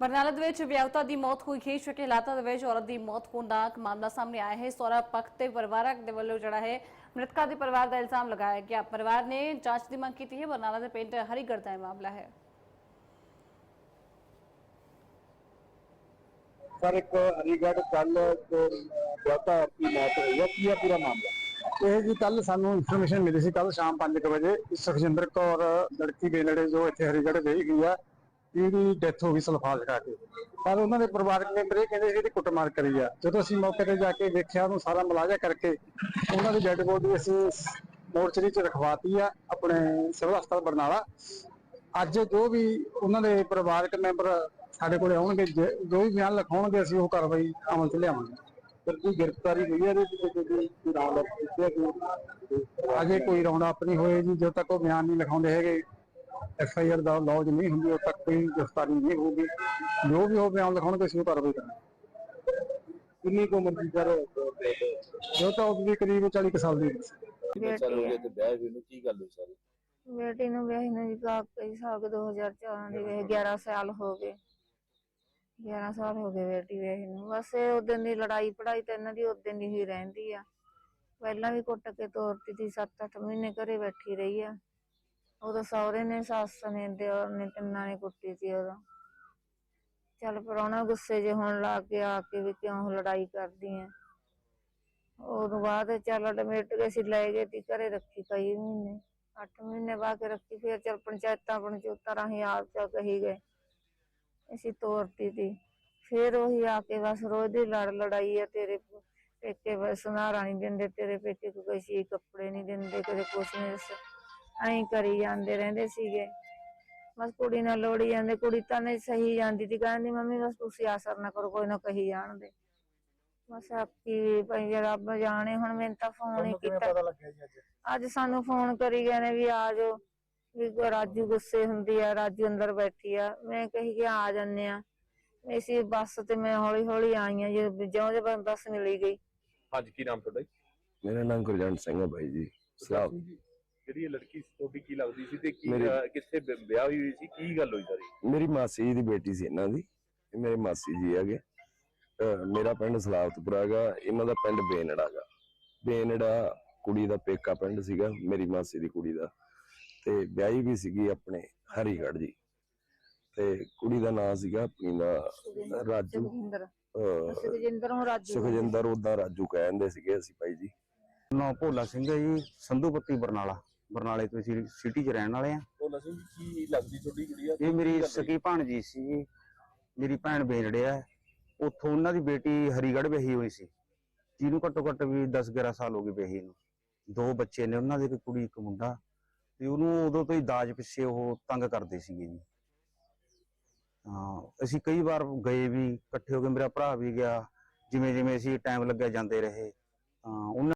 ਬਰਨਾਲਾ ਦੇ ਵਿੱਚ ਵਿਆਹੁਤਾ ਦੀ ਮੌਤ ਹੋਈ। ਖੇਸ਼ ਕੇ ਹਾਲਾਤਾਂ ਦੇ ਵਿੱਚ ਔਰਤ ਦੀ ਮੌਤ ਹੋਣ ਦਾ ਮਾਮਲਾ ਸਾਹਮਣੇ ਆਇਆ ਹੈ। ਸਹੁਰਾ ਪੱਖ ਤੇ ਪਰਿਵਾਰਕ ਦੇ ਵੱਲੋਂ ਜਿਹੜਾ ਹੈ ਮ੍ਰਿਤਕਾ ਦੇ ਪਰਿਵਾਰ ਦਾ ਇਲਜ਼ਾਮ ਲਗਾਇਆ ਗਿਆ। ਪਰਿਵਾਰ ਨੇ ਜਾਂਚ ਦੀ ਮੰਗ ਕੀਤੀ ਹੈ। ਬਰਨਾਲਾ ਦੇ ਪਿੰਡ ਹਰੀਗੜ੍ਹ ਦਾ ਇਹ ਮਾਮਲਾ ਹੈ। ਸਰ ਇੱਕ ਹਰੀਗੜ੍ਹ ਕੱਲ ਵਿਆਹਤਾ ਆਪਣੀ ਮੌਤ ਹੋਈ ਹੈ ਕੀ ਹੈ ਪੂਰਾ ਮਾਮਲਾ? ਇਹ ਜੀ ਕੱਲ ਸਾਨੂੰ ਇਨਫੋਰਮੇਸ਼ਨ ਮਿਲੀ ਸੀ ਕੱਲ ਸ਼ਾਮ 5 ਵਜੇ। ਸੁਖਜਿੰਦਰ ਕੌਰ ਲੜਕੀ ਦੇ ਨੇੜੇ ਜੋ ਇੱਥੇ ਹਰੀਗੜ੍ਹ ਗਈ ਗਈ ਆ ਇਹਦੀ ਡੈਥ ਹੋ ਗਈ ਸਲਫਾਲ ਚੜਾ ਕੇ। ਪਰ ਉਹਨਾਂ ਦੇ ਪਰਿਵਾਰਕ ਮੈਂਬਰ ਇਹ ਕਹਿੰਦੇ ਸੀ ਇਹਦੀ ਕੁੱਟਮਾਰ ਕਰੀ ਆ। ਜਦੋਂ ਅਸੀਂ ਮੌਕੇ ਤੇ ਜਾ ਕੇ ਵੇਖਿਆ, ਉਹਨੂੰ ਸਾਰਾ ਮੁਲਾਜ਼ਾ ਕਰਕੇ ਉਹਨਾਂ ਦੀ ਡੈੱਡ ਬੋਡੀ ਅਸੀਂ ਮੋਰਚਰੀ 'ਚ ਰਖਵਾਤੀ ਆ, ਆਪਣੇ ਸਿਵਲ ਹਸਪਤਾਲ ਬਰਨਾਲਾ। ਅੱਜ ਜੋ ਵੀ ਉਹਨਾਂ ਦੇ ਪਰਿਵਾਰਕ ਮੈਂਬਰ ਸਾਡੇ ਕੋਲੇ ਆਉਣਗੇ, ਜੋ ਵੀ ਬਿਆਨ ਲਿਖਾਉਣਗੇ, ਅਸੀਂ ਉਹ ਕਾਰਵਾਈ ਅਮਲ 'ਚ ਲਿਆਵਾਂਗੇ। ਸਰ ਕੋਈ ਗ੍ਰਿਫਤਾਰੀ ਹੋਈ ਹੈ ਇਹਦੇ ਕੋਈ ਕੋਈ ਰਾਉਂਡ ਅਪ ਅਜੇ ਕੋਈ ਰੌਂਡ ਅਪ ਨਹੀਂ ਹੋਏ ਜੀ, ਜਦੋਂ ਤੱਕ ਉਹ ਬਿਆਨ ਨਹੀਂ ਲਿਖਾਉਂਦੇ ਹੈਗੇ। ਐਫ ਆਈ ਆਰ ਦਾ ਲੌਜ ਨਹੀਂ ਹੁੰਦੀ ਉਦੋਂ ਤੱਕ ਕੋਈ ਗ੍ਰਿਫਤਾਰੀ ਨਹੀਂ ਹੋਊਗੀ। ਜੋ ਵੀ ਉਹ ਬਿਆਨ ਲਿਖਾਉਣਗੇ ਅਸੀਂ ਉਹ ਕਾਰਵਾਈ ਕਰਾਂਗੇ। ਕਿੰਨੀ ਕੁ ਉਮਰ ਦੀ ਸਰ? ਜੋ ਤਾਂ ਉਹ ਵੀ ਕਰੀਬ 40 ਕੁ ਸਾਲ ਦੀ ਉਮਰ ਸੀ। ਕਿੰਨੇ ਸਾਲ ਹੋ ਗਏ ਤੇ ਵਿਆਹ ਹੋਏ ਨੂੰ ਕੀ ਗੱਲ ਹੋਈ ਸਾਰੀ? ਬੇਟੀ ਨੂੰ ਵਿਆਹੀ ਨੂੰ ਜੀ ਕਾ ਕਈ ਸਾਲ ਕੁ 2014 ਦੇ ਵੇ 11 ਸਾਲ ਹੋ ਗਏ। 11 ਸਾਲ ਹੋ ਗਏ ਬੇਟੀ ਵਿਆਹੀ ਨੂੰ। ਬਸ ਇਹ ਉਦੋਂ ਦੀ ਲੜਾਈ ਪੜਾਈ ਤਾਂ ਇਹਨਾਂ ਦੀ ਉਦੋਂ ਦੀ ਹੀ ਰਹਿੰਦੀ ਆ। ਪਹਿਲਾਂ ਵੀ ਕੁੱਟ ਕੇ ਤੋਰਤੀ ਸੀ 7-8 ਮਹੀਨੇ ਘਰੇ ਬੈਠੀ ਰਹੀ ਆ। ਉਦੋਂ ਸਹੁਰੇ ਨੇ, ਸੱਸ ਨੇ ਦਿਓਰ ਨੇ ਤਿੰਨਾਂ ਨੇ ਕੁੱਟੀ ਸੀ ਉਦੋਂ ਚੱਲ ਪਰਾਉਣਾ ਗੁੱਸੇ ਜੇ ਹੋਣ ਲੱਗ ਕੇ ਆ ਕੇ ਵੀ ਕਿਉਂ ਲੜਾਈ ਕਰਦੀ ਆ ਉਦੋਂ ਬਾਅਦ ਚੱਲ ਅਡਮਿਟ ਕੇ ਅਸੀਂ ਲੈ ਗਏ ਤੀ ਘਰੇ ਰੱਖੀ ਕਈ ਮਹੀਨੇ। 8 ਮਹੀਨੇ ਬਾਅਦ ਰੱਖੀ, ਫਿਰ ਚੱਲ ਪੰਚਾਇਤਾਂ ਪੰਚੂਤਾਂ ਰਾਹੀਂ ਆਪ ਚਾ ਕਹੀ ਗਏ। ਅਸੀਂ ਤੋਰਤੀ ਤੀ। ਫਿਰ ਉਹੀ ਆ ਕੇ ਬਸ ਰੋਜ਼ ਦੀ ਲੜ ਲੜਾਈ ਆ, ਤੇਰੇ ਪੇਕੇ ਬਸ ਸੁਨਾਰਾ ਨਹੀਂ ਦਿੰਦੇ, ਤੇਰੇ ਪੇਕੇ ਕੋਈ ਸੀ ਕੱਪੜੇ ਨਹੀਂ ਦਿੰਦੇ, ਕਦੇ ਕੁਛ ਨਹੀਂ ਦੱਸ ਐਂ ਕਰੀ ਜਾਂਦੇ ਰਹਿੰਦੇ ਸੀਗੇ। ਬਸ ਕੁੜੀ ਨਾਲ ਲੋੜੀ ਜਾਂਦੇ ਕੁੜੀ ਤਾਂ ਨਹੀਂ ਸਹੀ ਜਾਂਦੀ ਤੀ ਕਹਿੰਦੀ ਮੰਮੀ ਬਸ ਤੁਸੀਂ ਆਸਰ ਨਾ ਕਰੋ ਕੋਈ ਨਾ ਕਹੀ ਜਾਣਦੇ। ਬਸ ਆਪੀ ਭਾਈ ਰੱਬ ਜਾਣੇ ਹੁਣ ਮੈਨੂੰ ਤਾਂ ਫੋਨ ਹੀ ਕੀਤਾ। ਲੱਗਿਆ ਜੀ ਅੱਜ? ਅੱਜ ਸਾਨੂੰ ਫੋਨ ਕਰੀ ਗਏ ਨੇ ਵੀ ਆ ਜਾਓ। ਵੀ ਰਾਜੂ ਗੁੱਸੇ ਹੁੰਦੀ ਆ ਰਾਜੂ ਅੰਦਰ ਬੈਠੀ ਆ। ਮੈਂ ਕਹੀ ਕਿ ਆ ਜੰਨੇ ਆ। ਇਸੇ ਬੱਸ ਤੇ ਮੈਂ ਹੌਲੀ ਹੌਲੀ ਆਈ ਆ ਜਦੋਂ ਜਿਉਂ ਜਿਉਂ ਬੱਸ ਮਿਲੀ ਗਈ। ਅੱਜ ਕੀ ਨਾਮ ਤੁਹਾਡਾ ਜੀ? ਮੇਰਾ ਨਾਮ ਗੁਰਜੰਟ ਸਿੰਘ ਹੈ ਭਾਈ ਜੀ ਸਲਾਮ ਜਿਹੜੀ ਇਹ ਲੜਕੀ ਤੁਹਾਡੀ ਕੀ ਲੱਗਦੀ ਸੀ ਤੇ ਕੀ ਮੇਰੀ- ਅਹ, ਕਿੱਥੇ ਵਿ- ਵਿਆਹ ਹੋਈ ਹੋਈ ਸੀ ਕੀ ਗੱਲ ਹੋਈ ਸਾਰੀ? ਮੇਰੀ ਮਾਸੀ ਜੀ ਦੀ ਬੇਟੀ ਸੀ ਇਹਨਾਂ ਦੀ ਇਹ ਮੇਰੇ ਮਾਸੀ ਜੀ ਹੈਗੇ। ਅਹ ਮੇਰਾ ਪਿੰਡ ਸਲਾਵਤਪੁਰਾ ਹੈਗਾ ਇਹਨਾਂ ਦਾ ਪਿੰਡ ਬੇਨੜਾ ਹੈਗਾ। ਬੇਨੜਾ ਕੁੜੀ ਦਾ ਪੇਕਾ ਪਿੰਡ ਸੀਗਾ ਮੇਰੀ ਮਾਸੀ ਦੀ ਕੁੜੀ ਦਾ। ਤੇ ਵਿਆਹੀ ਵੀ ਸੀਗੀ ਆਪਣੇ ਹਰੀਗੜ੍ਹ ਜੀ। ਤੇ ਕੁੜੀ ਦਾ ਨਾਮ ਸੀਗਾ ਆਪਣੀ ਦਾ ਰਾਜੂ। ਸੁਖਜਿੰਦਰ। ਅਹ, ਸੁਖਜਿੰਦਰ ਨੂੰ ਰਾਜੂ। ਸੁਖਜਿੰਦਰ ਉਦਾਂ ਰਾਜੂ ਕਹਿੰਦੇ ਸੀਗੇ ਅਸੀਂ ਭਾਈ ਜੀ। ਨਾਮ ਭੋਲਾ ਸਿੰਘ ਹੈ ਜੀ ਸੰਧੂਪੱਤੀ ਬਰਨਾਲਾ। ਬਰਨਾਲੇ ਤੋਂ ਅਸੀਂ ਸਿਟੀ 'ਚ ਰਹਿਣ ਵਾਲੇ ਆ ਉਹ ਨਸੀ ਕੀ ਲੱਗਦੀ ਤੁਹਾਡੀ ਕੁੜੀ ਆ? ਇਹ ਮੇਰੀ ਸਕੀ ਭਾਣਜੀ ਸੀ। ਜੀ। ਮੇਰੀ ਭੈਣ ਬੇਨੜਿਆ ਉੱਥੋਂ ਉਹਨਾਂ ਦੀ ਬੇਟੀ ਹਰੀਗੜ੍ਹ ਵਿਆਹੀ ਹੋਈ ਸੀ। ਜਿਹਨੂੰ ਘੱਟੋ ਘੱਟ ਵੀ 10 11 ਸਾਲ ਹੋ ਗਏ ਵਿਆਹੀ ਨੂੰ। ਦੋ ਬੱਚੇ ਨੇ ਉਹਨਾਂ ਦੇ ਇੱਕ ਕੁੜੀ ਇੱਕ ਮੁੰਡਾ। ਤੇ ਉਹਨੂੰ ਉਦੋਂ ਤੋਂ ਹੀ ਦਾਜ ਪਿੱਛੇ ਉਹ ਤੰਗ ਕਰਦੇ ਸੀਗੇ ਜੀ। ਹਾਂ ਅਸੀਂ ਕਈ ਵਾਰ ਗਏ ਵੀ ਇਕੱਠੇ ਹੋ ਕੇ ਮੇਰਾ ਭਰਾ ਵੀ ਗਿਆ। ਜਿਵੇਂ ਜਿਵੇਂ ਅਸੀਂ ਟਾਈਮ ਲੱਗਿਆ ਜਾਂਦੇ ਰਹੇ। ਤਾਂ ਉਹਨਾਂ